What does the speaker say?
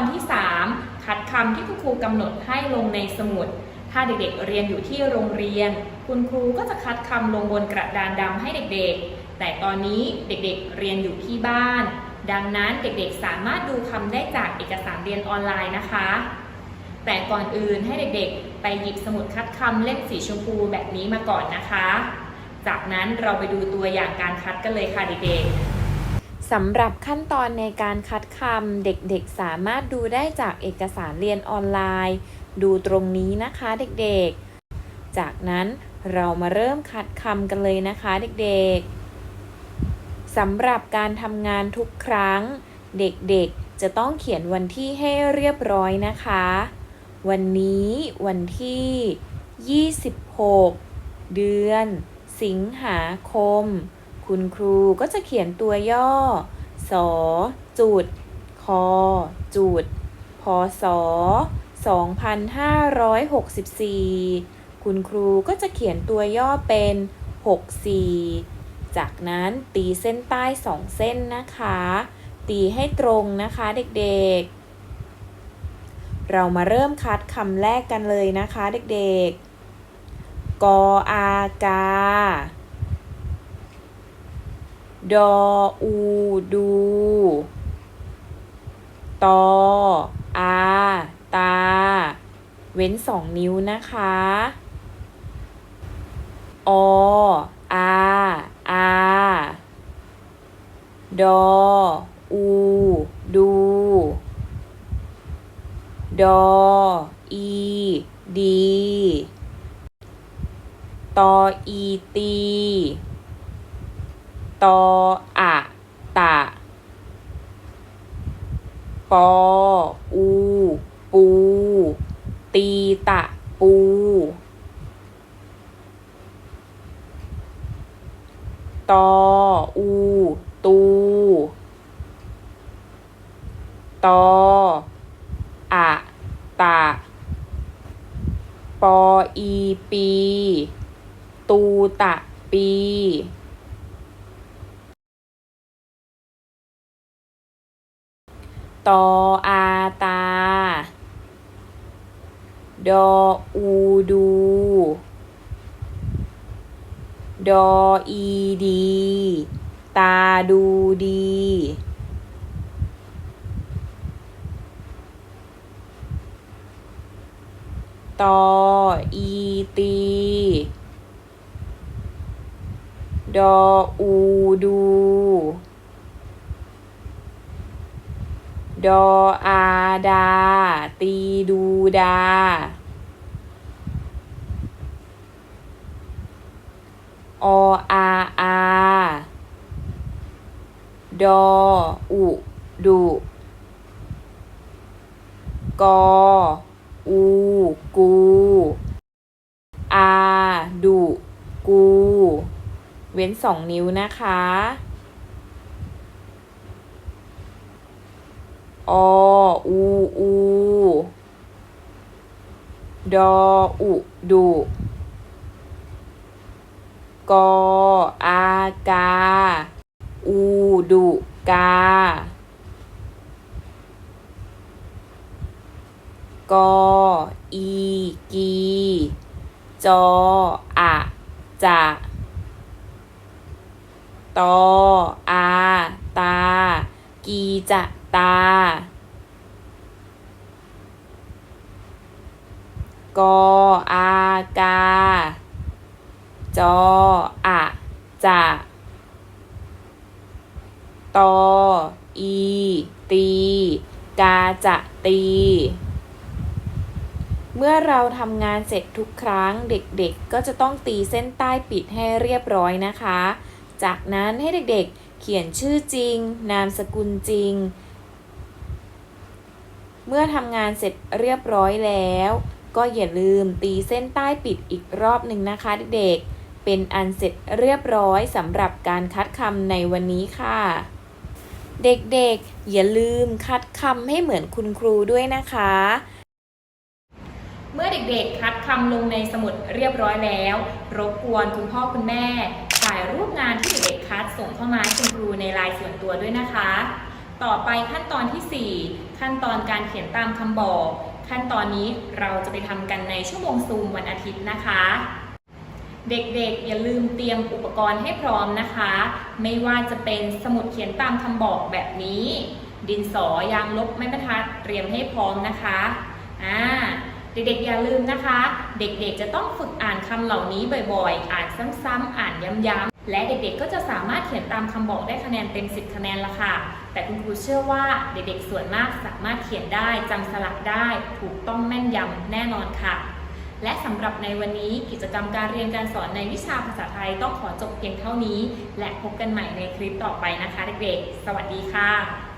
อนที่ 3 คัดคำที่คุณครูกำหนดให้ลงในสมุด ถ้าเด็กๆเรียนอยู่ที่โรงเรียน คุณครูก็จะคัดคำลงบนกระดานดำให้เด็กๆ แต่ตอนนี้เด็กๆเรียนอยู่ที่บ้าน ดังนั้นเด็กๆสามารถดูคำได้จากเอกสารเรียนออนไลน์นะคะ แต่ก่อนอื่นให้เด็กๆ ไปหยิบสมุดคัดคำเล่มสีชมพูแบบนี้มาก่อนนะคะ จากนั้นเราไปดูตัวอย่างการคัดกันเลยค่ะเด็กๆ สำหรับขั้นตอนในการคัดคำเด็กๆสามารถดูได้จากเอกสารเรียนออนไลน์ ดูตรงนี้นะคะเด็กๆ จากนั้นเรามาเริ่มคัดคำกันเลยนะคะเด็กๆ สำหรับการทำงานทุกครั้ง เด็กๆจะต้องเขียนวันที่ให้เรียบร้อยนะคะ วันนี้วันที่ 26 เดือน สิงหาคม คุณครูก็จะเขียนตัวย่อ สอ จุด คอ จุด พศ2564 คุณครูก็จะเขียนตัวย่อเป็น 64 จากนั้นตีเส้นใต้สองเส้นนะคะ ตีให้ตรงนะคะเด็กๆ เรามาเริ่มคัดคำแรกกันเลยนะคะเด็กๆ กออากา ดออูดู ตออาตา เว้นสองนิ้วนะคะ ออาอาดออูดูดออีดี ตออีตี ตออะตะ ปอ อู ปู ตีตะ ปู ตอ อู ตู ตอ อะตะ ปอ อี ปี ตูตะ ปี ตออาตา ดออูดู ดออีดี ตาดูดี ตออีตี ดออูดู ดออาดา ตีดูดา ออาอาดออุดุกออูกูอาดุกู เว้นสองนิ้วนะคะ ออู อู ดอ อุ ดุกออากา อู ดุ กากออีกี จออะจะตออา ตา กีจะ ตากออากา จออะจะตออีตี กาจะตี เมื่อเราทำงานเสร็จทุกครั้งเด็กๆ ก็จะต้องตีเส้นใต้ปิดให้เรียบร้อยนะคะ จากนั้นให้เด็กๆ เขียนชื่อจริง นามสกุลจริง เมื่อทำงานเสร็จเรียบร้อยแล้ว ก็อย่าลืมตีเส้นใต้ปิดอีกรอบหนึ่งนะคะเด็กๆ เป็นอันเสร็จเรียบร้อยสำหรับการคัดคำในวันนี้ค่ะ เด็กๆ อย่าลืมคัดคำให้เหมือนคุณครูด้วยนะคะ เมื่อเด็กๆ คัดคำลงในสมุดเรียบร้อยแล้ว รบกวนคุณพ่อคุณแม่ถ่ายรูปงานที่เด็กๆคัดส่งเข้ามาให้คุณครูในไลน์ส่วนตัวด้วยนะคะ ต่อไปขั้นตอนทีสี่ 4 ขั้นตอนการเขียนตามคำบอก ขั้นตอนนี้เราจะไปทำกันในชั่วโมงซูมวันอาทิตย์นะคะ เด็กๆ อย่าลืมเตรียมอุปกรณ์ให้พร้อมนะคะ ไม่ว่าจะเป็นสมุดเขียนตามคำบอกแบบนี้ ดินสอยางลบไม้บรรทัดเตรียมให้พร้อมนะคะอ่าเด็กๆอย่าลืมนะคะ เด็กๆจะต้องฝึกอ่านคำเหล่านี้บ่อยๆ อ่านซ้ำๆอ่านย้ำๆ และเด็กๆก็จะสามารถเขียนตามคำบอกได้คะแนนเต็ม 10 คะแนนละค่ะ แต่คุณครูเชื่อว่าเด็กๆส่วนมากสามารถเขียนได้จำสลักได้ ถูกต้องแม่นยำแน่นอนค่ะ และสำหรับในวันนี้กิจกรรมการเรียนการสอนในวิชาภาษาไทยต้องขอจบเพียงเท่านี้ และพบกันใหม่ในคลิปต่อไปนะคะเด็กๆ สวัสดีค่ะ